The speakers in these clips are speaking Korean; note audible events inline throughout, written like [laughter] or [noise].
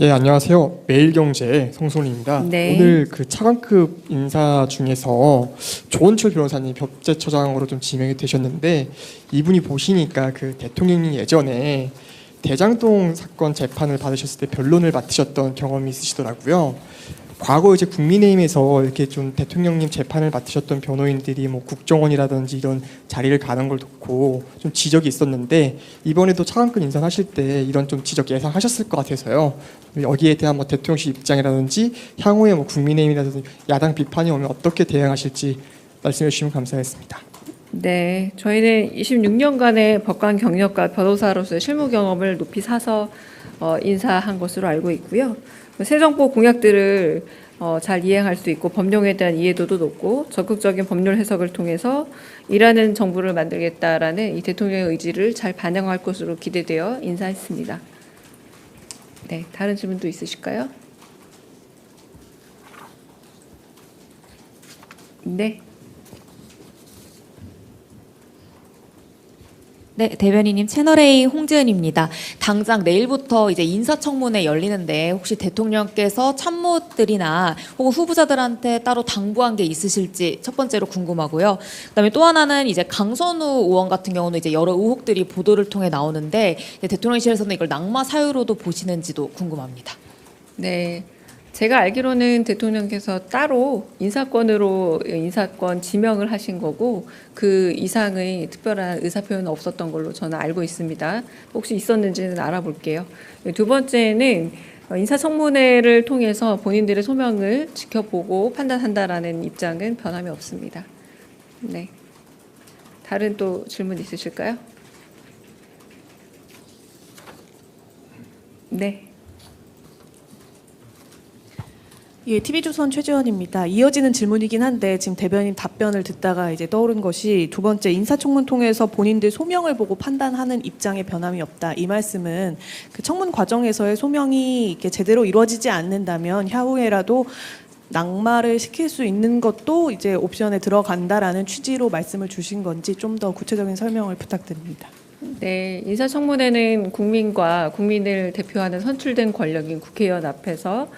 예, 안녕하세요. 매일경제 송소리입니다. 네. 오늘 그 차관급 인사 중에서 조원철 변호사님 법제처장으로 좀 지명이 되셨는데 이분이 보시니까 그 대통령이 예전에 대장동 사건 재판을 받으셨을 때 변론을 맡으셨던 경험이 있으시더라고요. 과거 이제 국민의힘에서 이렇게 좀 대통령님 재판을 맡으셨던 변호인들이 뭐 국정원이라든지 이런 자리를 가는 걸 놓고 좀 지적이 있었는데 이번에도 차관급 인사하실 때 이런 좀 지적 예상하셨을 것 같아서요. 여기에 대한 뭐 대통령실 입장이라든지 향후에 뭐 국민의힘이라든지 야당 비판이 오면 어떻게 대응하실지 말씀해 주시면 감사하겠습니다. 네, 저희는 26년간의 법관 경력과 변호사로서의 실무 경험을 높이 사서 어, 인사한 것으로 알고 있고요. 새 정부 공약들을 어, 잘 이행할 수 있고 법령에 대한 이해도도 높고 적극적인 법률 해석을 통해서 일하는 정부를 만들겠다라는 이 대통령의 의지를 잘 반영할 것으로 기대되어 인사했습니다. 네, 다른 질문도 있으실까요? 네. 네, 대변인님 채널A 홍지은입니다. 당장 내일부터 이제 인사청문회 열리는데 혹시 대통령께서 참모들이나 혹은 후보자들한테 따로 당부한 게 있으실지 첫 번째로 궁금하고요. 그다음에 또 하나는 이제 강선우 의원 같은 경우는 이제 여러 의혹들이 보도를 통해 나오는데 대통령실에서는 이걸 낙마 사유로도 보시는지도 궁금합니다. 네. 제가 알기로는 대통령께서 따로 인사권으로 인사권 지명을 하신 거고 그 이상의 특별한 의사 표현은 없었던 걸로 저는 알고 있습니다. 혹시 있었는지는 알아볼게요. 두 번째는 인사청문회를 통해서 본인들의 소명을 지켜보고 판단한다라는 입장은 변함이 없습니다. 네. 다른 또 질문 있으실까요? 네. 예, TV조선 최지원입니다. 이어지는 질문이긴 한데 지금 대변인 답변을 듣다가 이제 떠오른 것이 두 번째 인사청문 통해서 본인들 소명을 보고 판단하는 입장에 변함이 없다. 이 말씀은 그 청문 과정에서의 소명이 이렇게 제대로 이루어지지 않는다면 향후에라도 낙마를 시킬 수 있는 것도 이제 옵션에 들어간다라는 취지로 말씀을 주신 건지 좀 더 구체적인 설명을 부탁드립니다. 네, 인사청문회는 국민과 국민을 대표하는 선출된 권력인 국회의원 앞에서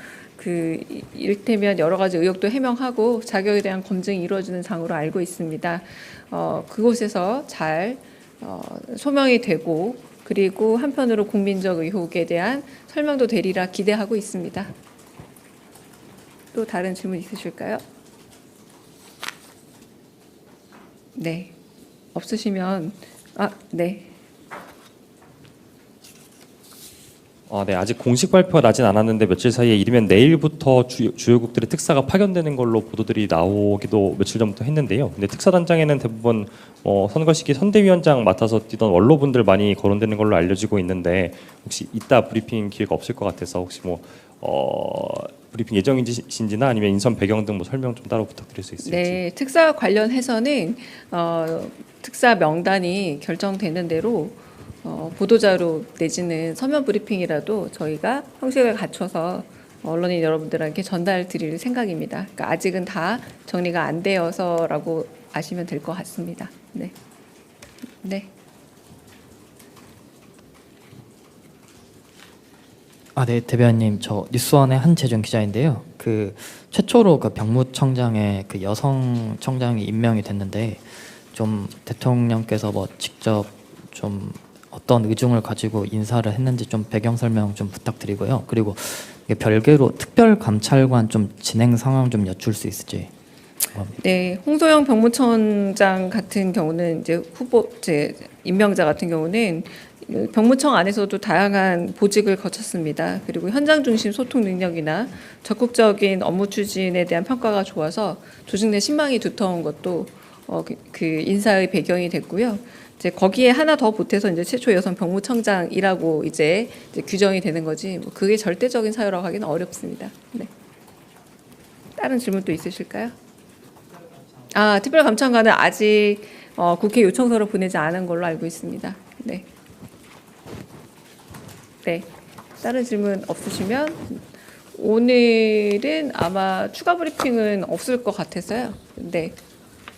그 이를테면 여러 가지 의혹도 해명하고 자격에 대한 검증이 이루어지는 장으로 알고 있습니다. 어, 그곳에서 잘 어, 소명이 되고 그리고 한편으로 국민적 의혹에 대한 설명도 되리라 기대하고 있습니다. 또 다른 질문 있으실까요? 네, 없으시면 아, 네. 아, 네. 아직 공식 발표가 나진 않았는데 며칠 사이에 이르면 내일부터 주, 주요국들의 특사가 파견되는 걸로 보도들이 나오기도 며칠 전부터 했는데요. 근데 특사단장에는 대부분 어, 선거 시기 선대위원장 맡아서 뛰던 원로분들 많이 거론되는 걸로 알려지고 있는데 혹시 이따 브리핑 기회가 없을 것 같아서 혹시 뭐 어, 브리핑 예정이신지나 아니면 인선 배경 등 뭐 설명 좀 따로 부탁드릴 수 있을지. 네, 특사 관련해서는 어, 특사 명단이 결정되는 대로 어, 보도자료 내지는 서면 브리핑이라도 저희가 형식을 갖춰서 언론인 여러분들에게 전달 드릴 생각입니다. 그러니까 아직은 다 정리가 안 되어서라고 아시면 될 것 같습니다. 네, 네. 아, 네, 대변님, 저 뉴스원의 한재준 기자인데요. 그 최초로 그 병무청장에 그 여성 청장이 임명이 됐는데 좀 대통령께서 뭐 직접 좀 어떤 의중을 가지고 인사를 했는지 좀 배경 설명 좀 부탁드리고요. 그리고 별개로 특별 감찰관 좀 진행 상황 좀 여쭐 수 있을지. 궁금합니다. 네, 홍소영 병무청장 같은 경우는 이제 후보 제 임명자 같은 경우는 병무청 안에서도 다양한 보직을 거쳤습니다. 그리고 현장 중심 소통 능력이나 적극적인 업무 추진에 대한 평가가 좋아서 조직 내 신망이 두터운 것도 어, 그, 그 인사의 배경이 됐고요. 이제 거기에 하나 더 보태서 이제 최초 여성 병무청장이라고 이제, 이제 규정이 되는 거지. 뭐 그게 절대적인 사유라고 하기는 어렵습니다. 네. 다른 질문 또 있으실까요? 아, 특별감찰관은 아직 어, 국회 요청서를 보내지 않은 걸로 알고 있습니다. 네. 네. 다른 질문 없으시면 오늘은 아마 추가 브리핑은 없을 것 같아서요. 네.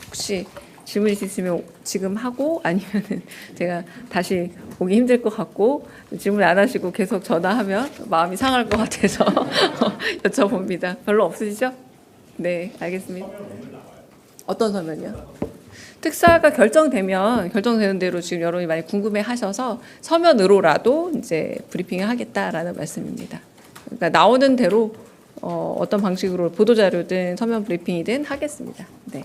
혹시 질문 있으시면 지금 하고 아니면은 [laughs] 제가 다시 오기 힘들 것 같고 질문 안 하시고 계속 전화하면 마음이 상할 것 같아서 [laughs] 여쭤봅니다. 별로 없으시죠? 네, 알겠습니다. 어떤 서면이요? 특사가 결정되면 결정되는 대로 지금 여러분이 많이 궁금해하셔서 서면으로라도 이제 브리핑을 하겠다라는 말씀입니다. 그러니까 나오는 대로 어, 어떤 방식으로 보도 자료든 서면 브리핑이든 하겠습니다. 네.